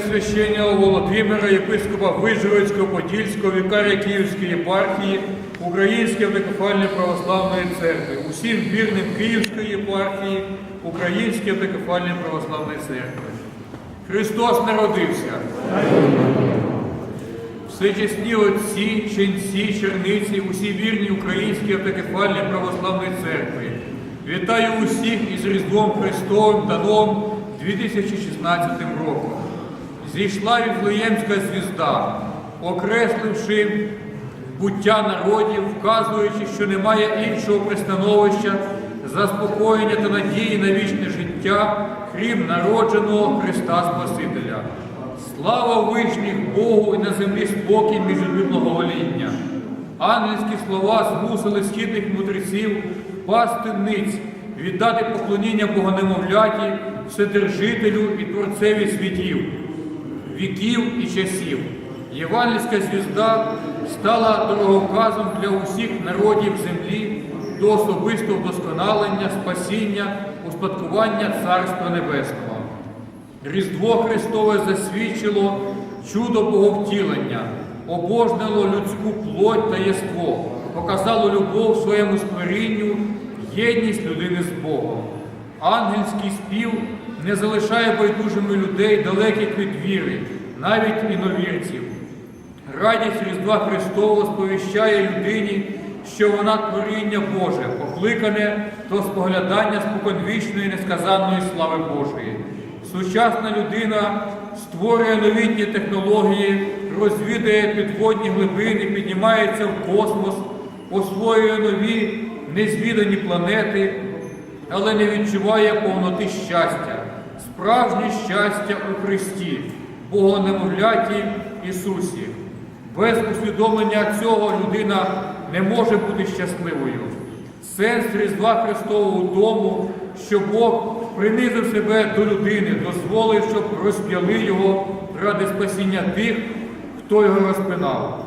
Священного Володимира, єпископа Вижгородського Подільського, вікаря Київської єпархії Української автокефальної православної церкви, усім вірним Київської єпархії Української автокефальної православної церкви. Христос народився. Всечесні отці, ченці, черниці, усі вірні Української автокефальної православної церкви. Вітаю усіх із Різдвом Христовим та Новим 2016 роком. Зійшла Віфлеємська звізда, окресливши буття народів, вказуючи, що немає іншого пристановища, заспокоєння та надії на вічне життя, крім народженого Христа Спасителя. Слава вишніх Богу і на землі спокій між людьми. Ангельські слова змусили східних мудреців пасти ниць, віддати поклоніння Богонемовляті, Вседержителю і Творцеві світів, віків і часів. Євангельська звізда стала дороговказом для усіх народів землі до особистого вдосконалення, спасіння, успадкування Царства Небесного. Різдво Христове засвідчило чудо Боговтілення, обожнило людську плоть та єство, показало любов своєму створінню, єдність людини з Богом. Ангельський спів не залишає байдужими людей далеких від віри, навіть іновірців. Радість Різдва Христового сповіщає людині, що вона творіння Боже, покликане до споглядання споконвічної несказанної слави Божої. Сучасна людина створює новітні технології, розвідує підводні глибини, піднімається в космос, освоює нові незвідані планети, але не відчуває повноти щастя, справжнє щастя у Христі, Богонемовляті Ісусі. Без усвідомлення цього людина не може бути щасливою. Сенс Різдва Христового у тому, що Бог принизив себе до людини, дозволив, щоб розп'яли його ради спасіння тих, хто його розпинав.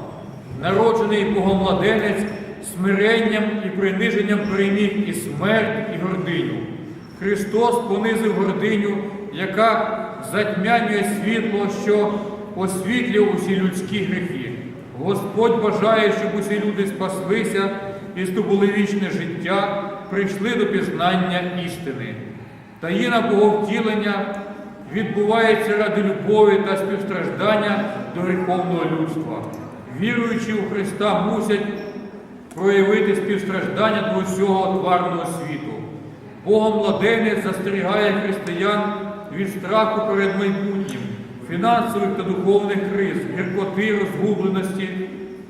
Народжений Богомладенець смиренням і приниженням переміг і смерть, і гординю. Христос понизив гординю, яка затьмянює світло, що освітлює усі людські гріхи. Господь бажає, щоб усі люди спаслися і здобули вічне життя, прийшли до пізнання істини. Таїна Боговтілення відбувається ради любові та співстраждання до гріховного людства. Віруючи у Христа мусять проявити співстраждання до усього тварного світу. Богом младенець застерігає християн від страху перед майбутнім, фінансових та духовних криз, гіркоти, розгубленості,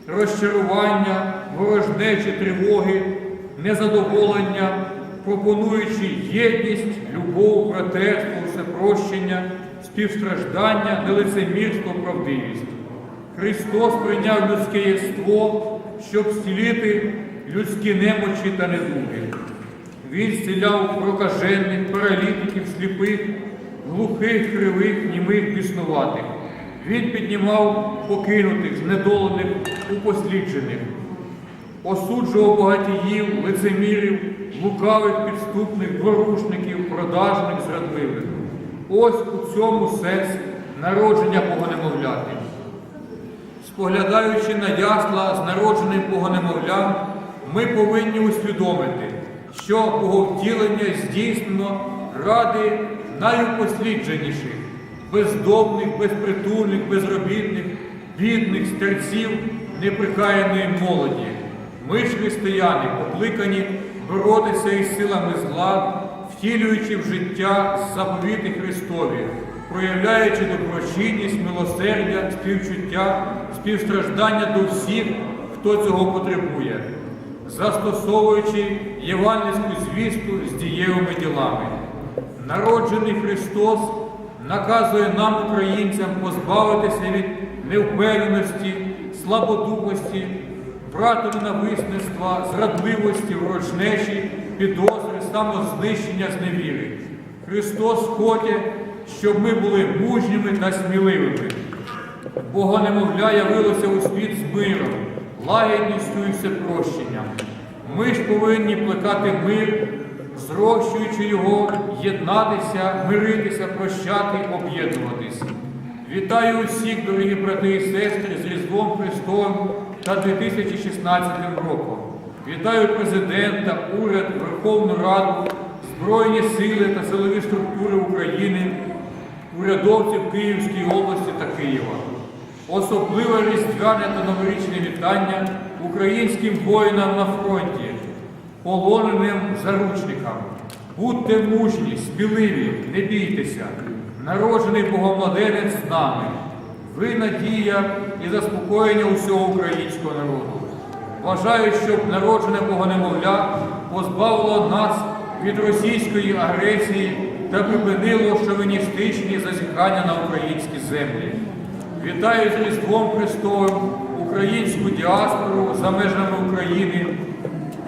розчарування, ворожнечі, тривоги, незадоволення, пропонуючи єдність, любов, братерство, всепрощення, співстраждання, нелицемірство, правдивість. Христос прийняв людське єство, щоб зцілити людські немочі та недуги. Він зціляв прокажених, паралітиків, сліпих, глухих, кривих, німих, біснуватих. Він піднімав покинутих, знедолених, упосліджених, осуджував багатіїв, лицемірів, лукавих, підступних, дворушників, продажних, зрадливих. Ось у цьому сенс народження Богонемовляти. Споглядаючи на ясла з народженим Богонемовлям, ми повинні усвідомити, що Боговтілення здійснено ради найупослідженіших, бездомних, безпритульних, безробітних, бідних, старців, неприкаяної молоді. Ми ж християни, покликані боротися із силами зла, втілюючи в життя заповіти Христові, проявляючи доброчинність, милосердя, співчуття, співстраждання до всіх, хто цього потребує, застосовуючи євангельську звісту з дієвими ділами. Народжений Христос наказує нам, українцям, позбавитися від невпевненості, слабодухості, брату ненависництва, зрадливості, ворожнечі, підозри, самознищення, зневіри. Христос хоче, щоб ми були мужніми та сміливими. Богонемовля явилося у світ з миром, лагідністю і всепрощенням. Ми ж повинні плекати мир, зрощуючи його, єднатися, миритися, прощати, об'єднуватись. Вітаю усіх, дорогі брати і сестри, з Різдвом Христовим та 2016 роком. Вітаю президента, уряд, Верховну Раду, Збройні сили та силові структури України, урядовців Київської області та Києва. Особливе різдвяне та новорічне вітання українським воїнам на фронті, полоненим заручникам. Будьте мужні, сміливі, не бійтеся. Народжений Богомладенець з нами. Ви надія і заспокоєння усього українського народу. Бажаю, щоб народжене Богонемовля позбавило нас від російської агресії та припинило шовіністичні зазіхання на українські землі. Вітаю з Різдвом Христовим українську діаспору за межами України,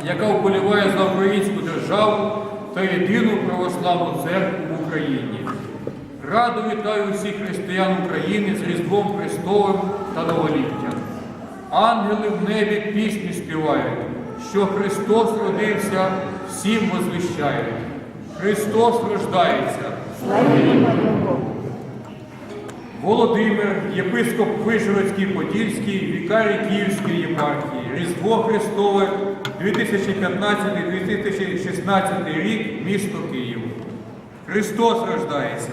яка вболіває за українську державу та єдину православну церкву в Україні. Радо вітаю усіх християн України з Різдвом Христовим та Новоліттям. Ангели в небі пісні співають, що Христос родився, всім возвіщають. Христос рождається. Володимир, єпископ Вишгородський Подільський, вікарій Київської єпархії, Різдво Христове 2015-2016 рік, місто Київ. Христос рождається.